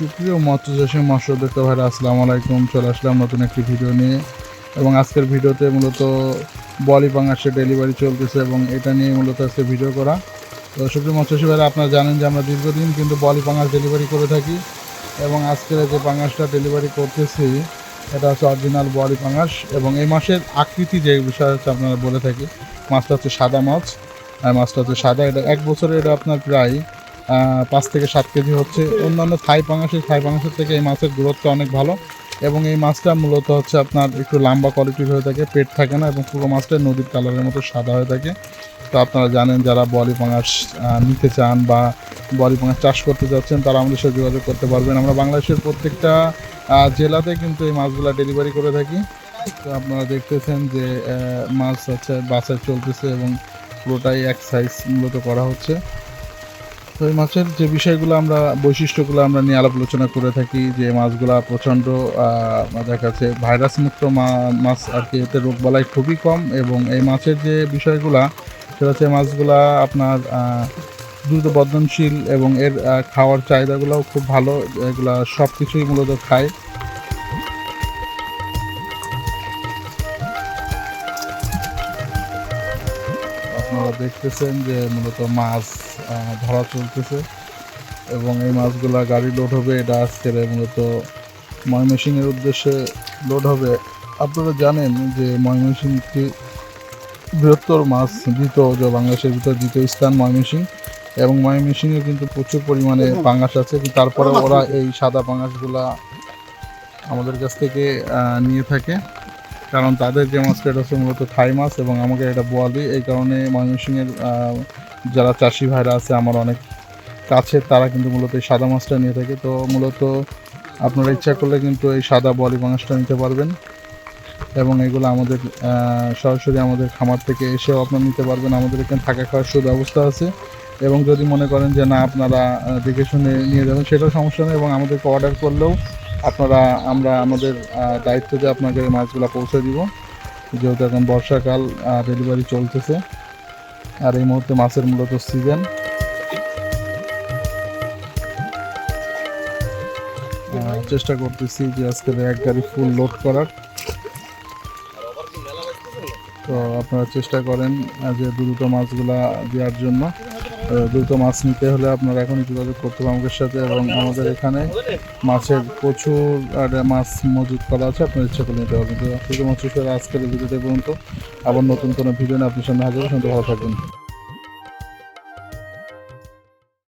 সুপ্রিয় মৎস্যচাষী মৎস্য দেখতে ভাইরা আসসালামু আলাইকুম, চলে আসলাম নতুন একটি ভিডিও নিয়ে। এবং আজকের ভিডিওতে মূলত বলি পাঙাশের ডেলিভারি চলতেছে এবং এটা নিয়ে মূলত আজকে ভিডিও করা। তো সুপ্রিয় মৎস্যচাষী ভাইরা, আপনারা জানেন যে আমরা দীর্ঘদিন কিন্তু বলি পাঙাশ ডেলিভারি করে থাকি এবং আজকের যে পাঙাশটা ডেলিভারি করতেছি, এটা হচ্ছে অরিজিনাল বলি পাঙাশ এবং এই মাসের আকৃতি যে বিষয় হচ্ছে আপনারা বলে থাকি, মাছটা হচ্ছে সাদা মাছ, আর মাছটা হচ্ছে সাদা। এটা এক বছরে এটা আপনার প্রায় পাঁচ থেকে সাত কেজি হচ্ছে। অন্যান্য থাই পাঙাশের থাই পাঙাশের থেকে এই মাছের গ্রোথটা অনেক ভালো। এবং এই মাছটা মূলত হচ্ছে আপনার একটু লম্বা কোয়ালিটির হয়ে থাকে, পেট থাকে না এবং পুরো মাছটা নদীর কালারের মতো সাদা হয়ে থাকে। তো আপনারা জানেন যারা বলি পাঙাশ নিতে চান বা বলি পাঙাশ চাষ করতে যাচ্ছেন, তারা আমাদের সাথে যোগাযোগ করতে পারবেন। আমরা বাংলাদেশের প্রত্যেকটা জেলাতে কিন্তু এই মাছগুলো ডেলিভারি করে থাকি। তো আপনারা দেখতেছেন যে মাছ হচ্ছে বাসায় চলতেছে এবং পুরোটাই এক সাইজ মূলত করা হচ্ছে। তো এই মাছের যে বিষয়গুলো আমরা, বৈশিষ্ট্যগুলো আমরা নিয়ে আলাপ আলোচনা করে থাকি, যে মাছগুলো প্রচণ্ড দেখা যাচ্ছে ভাইরাস মুক্ত মাছ আর কি, এতে রোগবালাই খুবই কম এবং এই মাছের যে বিষয়গুলা, সেটা হচ্ছে মাছগুলা আপনার দ্রুত বর্ধনশীল এবং এর খাওয়ার চাহিদাগুলোও খুব ভালো, এগুলা সব কিছুই মূলত খায়। আপনারা দেখতেছেন যে মূলত মাছ ধরা চলতেছে এবং এই মাছগুলা গাড়ি লোড হবে। এটা আজকের মূলত ময়মনসিংহের উদ্দেশ্যে লোড হবে। আপনারা জানেন যে ময়মনসিংহ একটি বৃহত্তর মাছ, দ্বিতীয় যে বাংলাদেশের ভিতর দ্বিতীয় স্থান ময়মনসিংহ এবং ময়মনসিংহে কিন্তু প্রচুর পরিমাণে পাঙ্গাস আছে। তারপরে ওরা এই সাদা পাঙ্গাসগুলা আমাদের কাছ থেকে নিয়ে থাকে। কারণ তাদের যে মাছটা এটা হচ্ছে মূলত থাই মাছ এবং আমাকে এটা বোয়ালি এই কারণে ময়মনসিংহের যারা চাষি ভাইরা আছে, আমার অনেক কাছে, তারা কিন্তু মূলত এই সাদা মাছটা নিয়ে থাকে। তো মূলত আপনারা ইচ্ছা করলে কিন্তু এই সাদা বোয়ালি মাছটা নিতে পারবেন এবং এগুলো আমাদের সরাসরি আমাদের খামার থেকে এসেও আপনারা নিতে পারবেন। আমাদের এখানে থাকা খাওয়ার সুব্যবস্থা আছে এবং যদি মনে করেন যে না, আপনারা দেখে শুনে নিয়ে যাবেন, সেটাও সমস্যা নেই এবং আমাদেরকে অর্ডার করলেও আপনারা, আমরা আমাদের দায়িত্ব দায়িত্বে আপনাকে এই মাছগুলো পৌঁছে দিব। যেহেতু এখন বর্ষাকাল ডেলিভারি চলতেছে। আর এই মুহূর্তে মাছের মূলত সিজন চেষ্টা করতেছি যে আজকে এক গাড়ি ফুল লোড করার। তো আপনারা চেষ্টা করেন যে দ্রুত মাছগুলা দেওয়ার জন্য। দ্রুত মাছ নিতে হলে আপনারা এখনই যোগাযোগ করতে হবে আমাদের সাথে এবং আমাদের এখানে মাছের প্রচুর আর মাছ মজুত করা আছে, আপনার ইচ্ছা করে নিতে পারবেন। তো শুধুমাত্র আজকের ভিডিওতে পর্যন্ত। আবার নতুন কোনো ভিডিও নিয়ে আপনার সামনে হাজির ভালো থাকবেন।